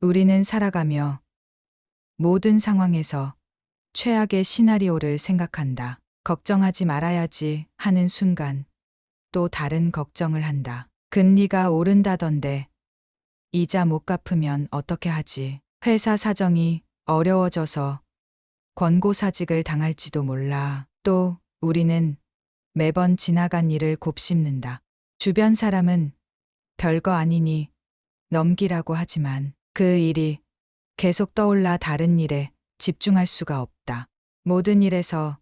우리는 살아가며 모든 상황에서 최악의 시나리오를 생각한다. 걱정하지 말아야지 하는 순간 또 다른 걱정을 한다. 금리가 오른다던데 이자 못 갚으면 어떻게 하지? 회사 사정이 어려워져서 권고사직을 당할지도 몰라. 또 우리는 매번 지나간 일을 곱씹는다. 주변 사람은 별거 아니니 넘기라고 하지만 그 일이 계속 떠올라 다른 일에 집중할 수가 없다. 모든 일에서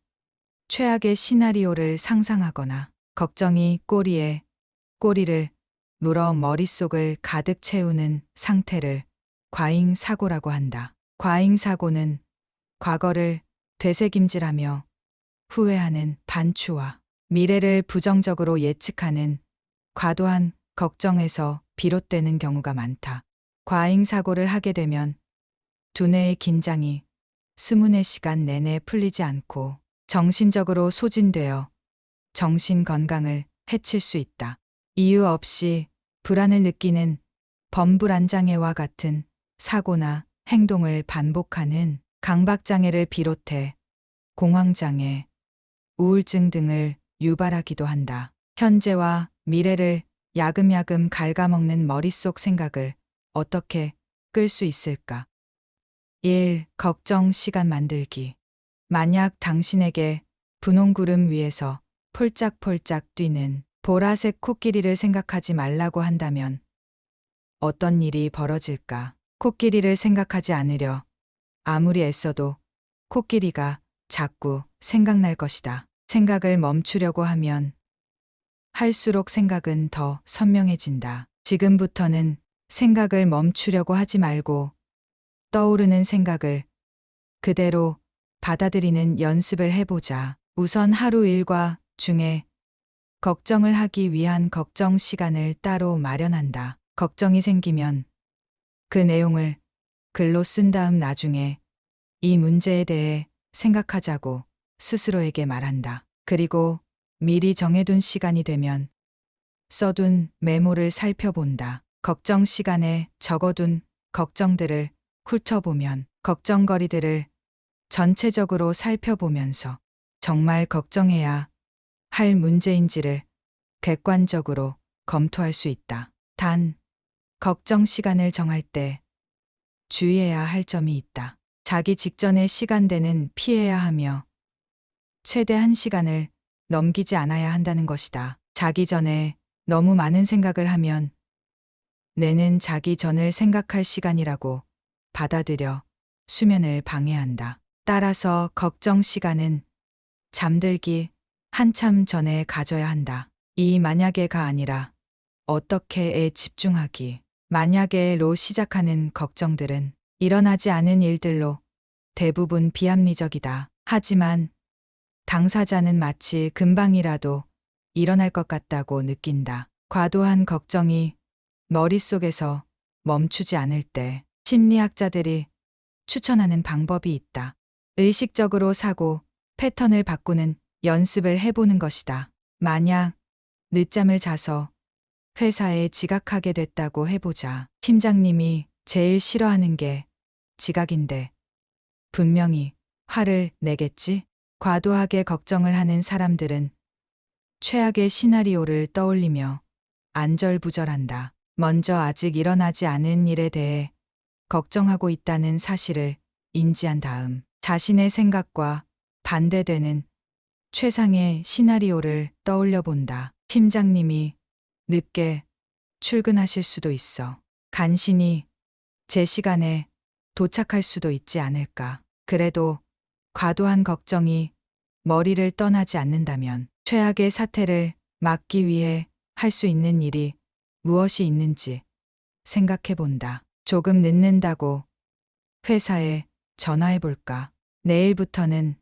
최악의 시나리오를 상상하거나 걱정이 꼬리에 꼬리를 물어 머릿속을 가득 채우는 상태를 과잉 사고라고 한다. 과잉 사고는 과거를 되새김질하며 후회하는 반추와 미래를 부정적으로 예측하는 과도한 걱정에서 비롯되는 경우가 많다. 과잉 사고를 하게 되면 두뇌의 긴장이 스문의 시간 내내 풀리지 않고 정신적으로 소진되어 정신 건강을 해칠 수 있다. 이유 없이 불안을 느끼는 범불안장애와 같은 사고나 행동을 반복하는 강박장애를 비롯해 공황장애, 우울증 등을 유발하기도 한다. 현재와 미래를 야금야금 갉아먹는 머릿속 생각을 어떻게 끌 수 있을까? 1. 걱정 시간 만들기. 만약 당신에게 분홍 구름 위에서 폴짝폴짝 뛰는 보라색 코끼리를 생각하지 말라고 한다면 어떤 일이 벌어질까? 코끼리를 생각하지 않으려 아무리 애써도 코끼리가 자꾸 생각날 것이다. 생각을 멈추려고 하면 할수록 생각은 더 선명해진다. 지금부터는 생각을 멈추려고 하지 말고 떠오르는 생각을 그대로 받아들이는 연습을 해보자. 우선 하루 일과 중에 걱정을 하기 위한 걱정 시간을 따로 마련한다. 걱정이 생기면 그 내용을 글로 쓴 다음 나중에 이 문제에 대해 생각하자고 스스로에게 말한다. 그리고 미리 정해둔 시간이 되면 써둔 메모를 살펴본다. 걱정 시간에 적어둔 걱정들을 훑어보면 걱정거리들을 전체적으로 살펴보면서 정말 걱정해야 할 문제인지를 객관적으로 검토할 수 있다. 단, 걱정 시간을 정할 때 주의해야 할 점이 있다. 자기 직전의 시간대는 피해야 하며 최대 한 시간을 넘기지 않아야 한다는 것이다. 자기 전에 너무 많은 생각을 하면 뇌는 자기 전을 생각할 시간이라고 받아들여 수면을 방해한다. 따라서 걱정 시간은 잠들기 한참 전에 가져야 한다. 이 만약에가 아니라 어떻게에 집중하기. 만약에로 시작하는 걱정들은 일어나지 않은 일들로 대부분 비합리적이다. 하지만 당사자는 마치 금방이라도 일어날 것 같다고 느낀다. 과도한 걱정이 머릿속에서 멈추지 않을 때 심리학자들이 추천하는 방법이 있다. 의식적으로 사고 패턴을 바꾸는 연습을 해보는 것이다. 만약 늦잠을 자서 회사에 지각하게 됐다고 해보자. 팀장님이 제일 싫어하는 게 지각인데 분명히 화를 내겠지? 과도하게 걱정을 하는 사람들은 최악의 시나리오를 떠올리며 안절부절한다. 먼저 아직 일어나지 않은 일에 대해 걱정하고 있다는 사실을 인지한 다음 자신의 생각과 반대되는 최상의 시나리오를 떠올려 본다. 팀장님이 늦게 출근하실 수도 있어. 간신히 제 시간에 도착할 수도 있지 않을까. 그래도 과도한 걱정이 머리를 떠나지 않는다면 최악의 사태를 막기 위해 할 수 있는 일이 무엇이 있는지 생각해 본다. 조금 늦는다고 회사에 전화해 볼까. 내일부터는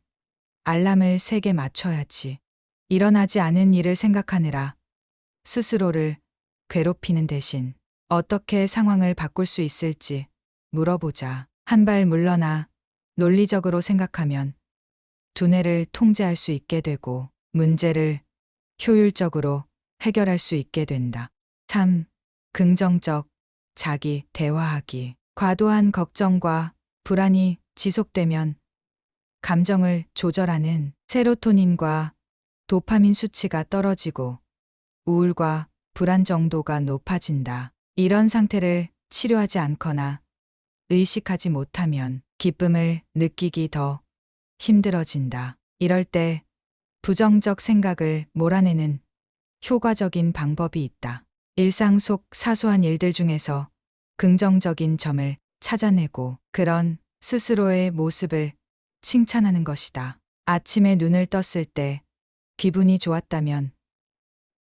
알람을 3개 맞춰야지. 일어나지 않은 일을 생각하느라 스스로를 괴롭히는 대신 어떻게 상황을 바꿀 수 있을지 물어보자. 한 발 물러나 논리적으로 생각하면 두뇌를 통제할 수 있게 되고 문제를 효율적으로 해결할 수 있게 된다. 3. 긍정적 자기 대화하기. 과도한 걱정과 불안이 지속되면 감정을 조절하는 세로토닌과 도파민 수치가 떨어지고 우울과 불안 정도가 높아진다. 이런 상태를 치료하지 않거나 의식하지 못하면 기쁨을 느끼기 더 힘들어진다. 이럴 때 부정적 생각을 몰아내는 효과적인 방법이 있다. 일상 속 사소한 일들 중에서 긍정적인 점을 찾아내고 그런 스스로의 모습을 칭찬하는 것이다. 아침에 눈을 떴을 때 기분이 좋았다면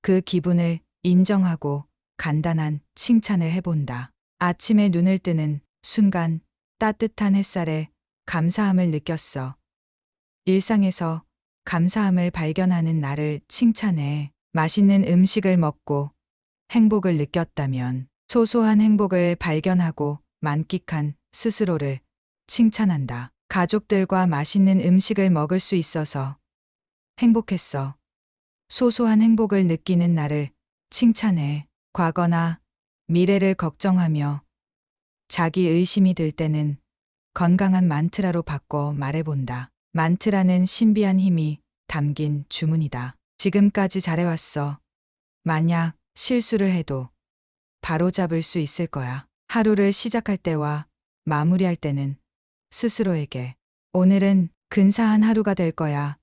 그 기분을 인정하고 간단한 칭찬을 해본다. 아침에 눈을 뜨는 순간 따뜻한 햇살에 감사함을 느꼈어. 일상에서 감사함을 발견하는 나를 칭찬해 맛있는 음식을 먹고 행복을 느꼈다면 소소한 행복을 발견하고 만끽한 스스로를 칭찬한다. 가족들과 맛있는 음식을 먹을 수 있어서 행복했어. 소소한 행복을 느끼는 나를 칭찬해 과거나 미래를 걱정하며 자기 의심이 들 때는 건강한 만트라로 바꿔 말해본다. 만트라는 신비한 힘이 담긴 주문이다. 지금까지 잘해왔어. 만약 실수를 해도 바로 잡을 수 있을 거야. 하루를 시작할 때와 마무리할 때는 스스로에게 오늘은 근사한 하루가 될 거야.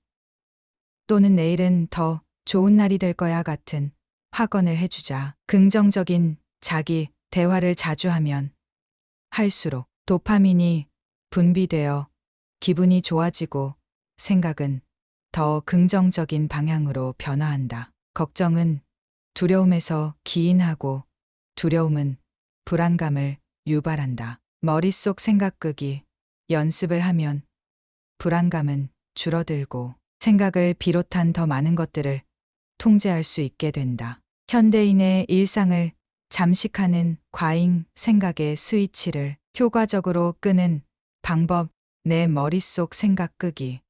또는 내일은 더 좋은 날이 될 거야 같은 확언을 해주자. 긍정적인 자기 대화를 자주 하면 할수록 도파민이 분비되어 기분이 좋아지고 생각은 더 긍정적인 방향으로 변화한다. 걱정은 두려움에서 기인하고 두려움은 불안감을 유발한다. 머릿속 생각 끄기 연습을 하면 불안감은 줄어들고 생각을 비롯한 더 많은 것들을 통제할 수 있게 된다. 현대인의 일상을 잠식하는 과잉 생각의 스위치를 효과적으로 끄는 방법 내 머릿속 생각 끄기